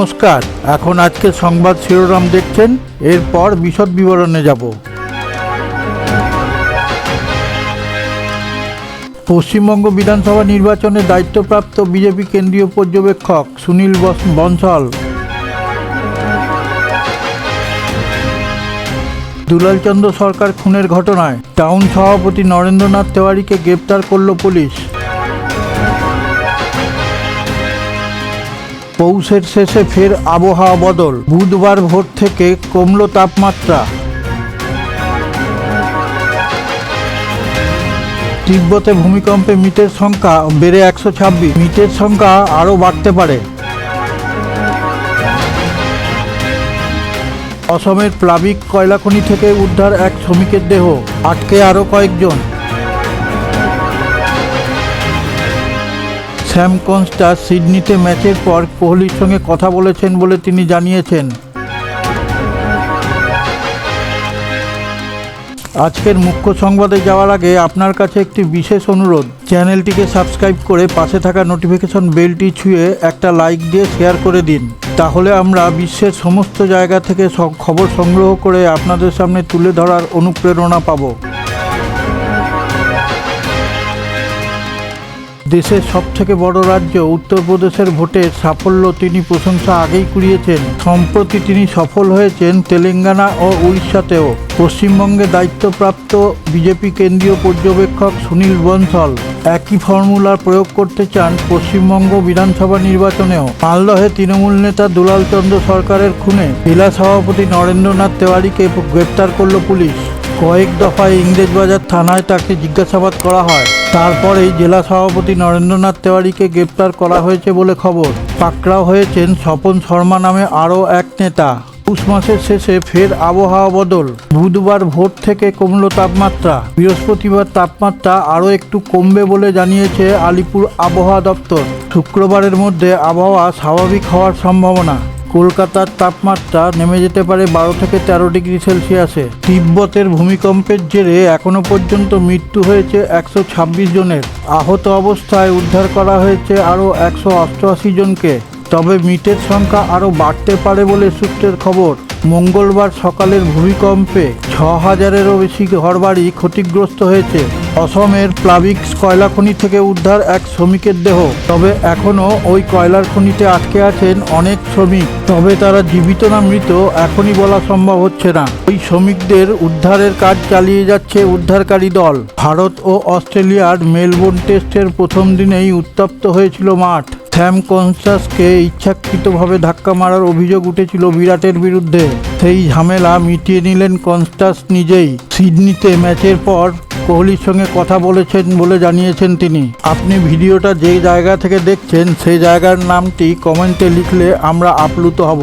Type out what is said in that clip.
নমস্কার, এখন আজকে সংবাদ শিরোনাম দেখছেন, এরপর বিশদ বিবরণে যাব। পশ্চিমবঙ্গ বিধানসভা নির্বাচনে দায়িত্বপ্রাপ্ত বিজেপি কেন্দ্রীয় পর্যবেক্ষক সুনীল বনসল দুলালচন্দ্র সরকার খুনের ঘটনায় টাউন সভাপতি নরেন্দ্রনাথ তেওয়ারিকে গ্রেপ্তার করল পুলিশ। পৌষের শেষে ফের আবহাওয়া বদল। বুধবার ভোর থেকে কমল তাপমাত্রা। তিব্বতে ভূমিকম্পে মৃতের সংখ্যা বেড়ে একশো ছাব্বিশ। মৃতের সংখ্যা আরও বাড়তে পারে। অসমের প্লাবিক কয়লাখনি থেকে উদ্ধার এক শ্রমিকের দেহ। আটকে আরও কয়েকজন। স্যাম কনস্টা সিডনিতে ম্যাচের পর কোহলির সঙ্গে কথা বলেছেন বলে তিনি জানিয়েছেন। আজকের মুখ্য সংবাদে যাওয়ার আগে আপনার কাছে একটি বিশেষ অনুরোধ। চ্যানেলটিকে সাবস্ক্রাইব করে পাশে থাকা নোটিফিকেশন বেলটি ছুঁয়ে একটা লাইক দিয়ে শেয়ার করে দিন। তাহলে আমরা বিশ্বের সমস্ত জায়গা থেকে খবর সংগ্রহ করে আপনাদের সামনে তুলে ধরার অনুপ্রেরণা পাবো। দেশের সব থেকে বড় রাজ্য উত্তরপ্রদেশের ভোটের সাফল্য তিনি প্রশংসা আগেই কুড়িয়েছেন। সম্প্রতি তিনি সফল হয়েছেন তেলেঙ্গানা ও উড়িষ্যাতেও। পশ্চিমবঙ্গে দায়িত্বপ্রাপ্ত বিজেপি কেন্দ্রীয় পর্যবেক্ষক সুনীল বনসল একই ফর্মুলার প্রয়োগ করতে চান পশ্চিমবঙ্গ বিধানসভা নির্বাচনেও। মালদহে তৃণমূল নেতা দুলাল চন্দ্র সরকারের খুনে, জেলা সভাপতি নরেন্দ্রনাথ তেওয়ারিকে গ্রেপ্তার করল পুলিশ। কয়েক দফায় ইংরেজবাজার থানায় তাকে জিজ্ঞাসাবাদ করা হয়। তারপরেই জেলা সভাপতি নরেন্দ্রনাথ তেওয়ারিকে গ্রেপ্তার করা হয়েছে বলে খবর। পাকড়াও হয়েছেন স্বপন শর্মা নামে আরও এক নেতা। পৌষ মাসের শেষে ফের আবহাওয়া বদল। বুধবার ভোর থেকে কমল তাপমাত্রা। বৃহস্পতিবার তাপমাত্রা আরও একটু কমবে বলে জানিয়েছে আলিপুর আবহাওয়া দপ্তর। শুক্রবারের মধ্যে আবহাওয়া স্বাভাবিক হওয়ার সম্ভাবনা। কলকাতার তাপমাত্রা নেমে যেতে পারে বারো থেকে তেরো ডিগ্রি সেলসিয়াসে। তিব্বতের ভূমিকম্পের জেরে এখনও পর্যন্ত মৃত্যু হয়েছে একশো ছাব্বিশ জনের। আহত অবস্থায় উদ্ধার করা হয়েছে আরও একশো অষ্টআশি জনকে। তবে মৃতের সংখ্যা আরও বাড়তে পারে বলে সূত্রের খবর। মঙ্গলবার সকালের ভূমিকম্পে ছ হাজারেরও বেশি ঘরবাড়ি ক্ষতিগ্রস্ত হয়েছে। অসমের প্লাবিক কয়লা খনি থেকে উদ্ধার এক শ্রমিকের দেহ। তবে এখনও ওই কয়লার খনিতে আটকে আছেন অনেক শ্রমিক। তবে তারা জীবিত না মৃত, এখনই বলা সম্ভব হচ্ছে না। ওই শ্রমিকদের উদ্ধারের কাজ চালিয়ে যাচ্ছে উদ্ধারকারী দল। ভারত ও অস্ট্রেলিয়ার মেলবোর্ন টেস্টের প্রথম দিনেই উত্তপ্ত হয়েছিল মাঠ। স্যাম কনসাসকে ইচ্ছাকৃতভাবে ধাক্কা মারার অভিযোগ উঠেছিল বিরাটের বিরুদ্ধে। সেই ঝামেলা মিটিয়ে নিলেন কনস্টাস নিজেই। সিডনিতে ম্যাচের পর কোহলির সঙ্গে কথা বলেছেন বলে জানিয়েছেন তিনি। আপনি ভিডিওটা যে জায়গা থেকে দেখছেন, সেই জায়গার নামটি কমেন্টে লিখলে আমরা আপ্লুত হব।